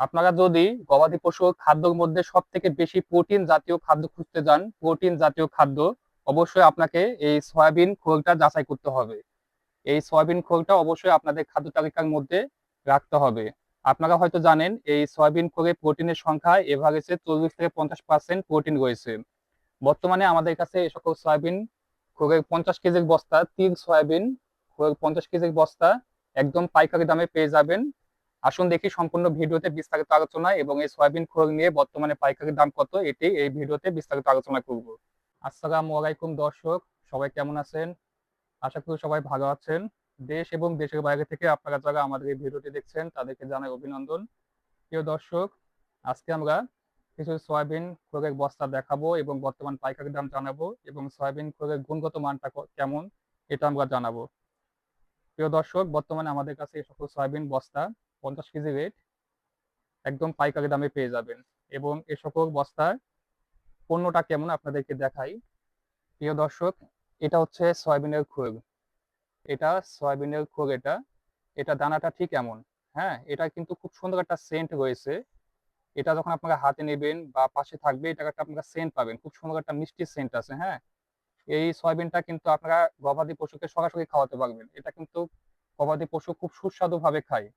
আপনারা যদি গবাদি পশু খাদ্যর মধ্যে সব থেকে বেশি প্রোটিন জাতীয় খাদ্য খুঁজতে যান, প্রোটিন জাতীয় খাদ্য, অবশ্যই আপনাকে এই সয়াবিন খোলটা যাচাই করতে হবে। এই সয়াবিন খোলটা অবশ্যই আপনাদের খাদ্য তালিকার মধ্যে রাখতে হবে। আপনারা হয়তো জানেন, এই সয়াবিন খোলে প্রোটিনের সংখ্যা এভারেজে চল্লিশ থেকে পঞ্চাশ পার্সেন্ট প্রোটিন রয়েছে। বর্তমানে আমাদের কাছে এই সকল সয়াবিন খোলের পঞ্চাশ কেজির বস্তা, তিল সয়াবিন খোলের পঞ্চাশ কেজির বস্তা, একদম পাইকারি দামে পেয়ে যাবেন। আসুন দেখি সম্পূর্ণ ভিডিওতে বিস্তারিত আলোচনা এবং এই সয়াবিন খোল নিয়ে বর্তমানে পাইকারি দাম কত, এটি এই ভিডিওতে বিস্তারিত আলোচনা করব। আসসালামু আলাইকুম দর্শক, সবাই কেমন আছেন? আশা করি সবাই ভালো আছেন। দেশ এবং দেশের বাইরে থেকে আপনারা যারা আমাদের এই ভিডিওটি দেখছেন, তাদেরকে জানাই অভিনন্দন। প্রিয় দর্শক, আজকে আমরা কিছু সয়াবিন খোলের বস্তা দেখাবো এবং বর্তমান পাইকারি দাম জানাব এবং সয়াবিন খোলের গুণগত মানটা কেমন, এটা আমরা জানাব। প্রিয় দর্শক, বর্তমানে আমাদের কাছে এই সকল সয়াবিন বস্তা পঞ্চাশ কেজি রেট একদম পাইকারি দামে পেয়ে যাবেন। এবং এ সকল বস্তার পণ্যটা কেমন আপনাদেরকে দেখাই। প্রিয় দর্শক, এটা হচ্ছে সয়াবিনের খোল এটা সয়াবিনের খোল এটা। এটা দানাটা ঠিক এমন হ্যাঁ? এটা কিন্তু খুব সুন্দর একটা সেন্ট রয়েছে। এটা যখন আপনারা হাতে নেবেন বা পাশে থাকবে এটা একটা আপনারা সেন্ট পাবেন। খুব সুন্দর একটা মিষ্টি সেন্ট আছে হ্যাঁ? এই সয়াবিনটা কিন্তু আপনারা গবাদি পশুকে সরাসরি খাওয়াতে পারবেন। এটা কিন্তু গবাদি পশু খুব সুস্বাদু ভাবে খায়।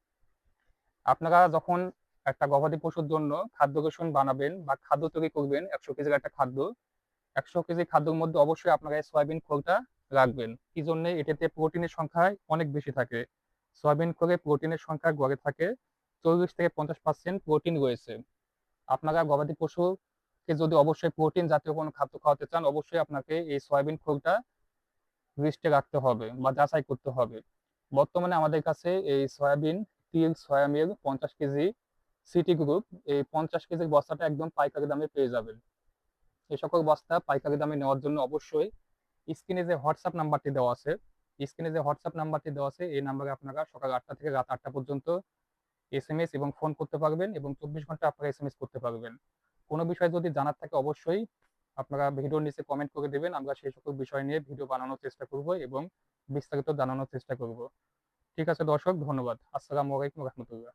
আপনারা যখন একটা গবাদি পশুর জন্য খাদ্য রসুন বানাবেন বা খাদ্য তৈরি করবেন, একশো কেজির একটা খাদ্য, একশো কেজি খাদ্যের মধ্যে অবশ্যই আপনারা সয়াবিন খোলটা রাখবেন। কি জন্য? এটাতে প্রোটিনের সংখ্যা অনেক বেশি থাকে। সয়াবিন খোলে প্রোটিনের সংখ্যা গড়ে থাকে, চল্লিশ থেকে পঞ্চাশ পার্সেন্ট প্রোটিন রয়েছে। আপনারা গবাদি পশুকে যদি অবশ্যই প্রোটিন জাতীয় কোনো খাদ্য খাওয়াতে চান, অবশ্যই আপনাকে এই সয়াবিন খোলটা লিস্টে রাখতে হবে বা যাচাই করতে হবে। বর্তমানে আমাদের কাছে এই সয়াবিন তিল সয়া মিল, পঞ্চাশ কেজি সিটি গ্রুপ এই পঞ্চাশ কেজির বস্তাটা একদম পাইকারি দামে পেয়ে যাবেন। এই সকল বস্তা পাইকারি দামে নেওয়ার জন্য অবশ্যই স্ক্রিনে যে হোয়াটসঅ্যাপ নাম্বারটি দেওয়া আছে, স্ক্রিনে যে হোয়াটসঅ্যাপ নাম্বারটি দেওয়া আছে, এই নাম্বারে আপনারা সকাল আটটা থেকে রাত আটটা পর্যন্ত এস এম এস এবং ফোন করতে পারবেন এবং চব্বিশ ঘণ্টা আপনারা এস এম এস করতে পারবেন। কোনো বিষয় যদি জানার থাকে অবশ্যই আপনারা ভিডিওর নিচে কমেন্ট করে দেবেন, আমরা সেই সকল বিষয় নিয়ে ভিডিও বানানোর চেষ্টা করব এবং বিস্তারিত জানানোর চেষ্টা করব। ঠিক আছে দর্শক ধন্যবাদ। আসসালামু আলাইকুম রহমতুল্লাহ।